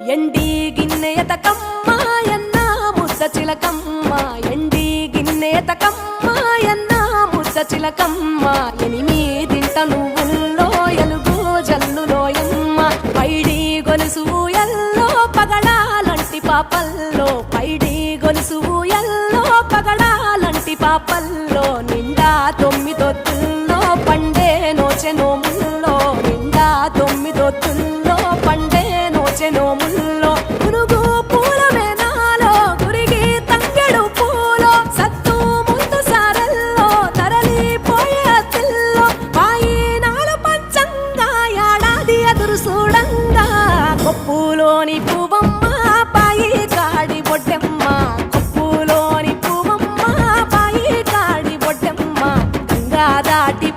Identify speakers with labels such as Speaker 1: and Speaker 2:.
Speaker 1: ఎండి గిన్నెయత కమ్మాయన్న ముద్ద చిలకమ్మ. ఎండి గిన్నెయత కమ్మాయన్న ముద్ద చిలకమ్మ. ఎనిమిదింట నువ్వుల్లో ఎలుగు జల్లులోయమ్మ పైడి గొలుసు ఎల్లో పగడాలంటి పాపల్లో. పైడి గొలుసు ఎల్లో పగడాలంటి పాపల్లో. నిండా తొమ్మిదొత్తుల్లో పండే నోచె పప్పులోని పువ్వమ్మ పాయి కాడి బొడ్డమ్మ. పప్పులోని పువ్వమ్మ పాయి కాడి బొడ్డమ్మ. గంగా దాటి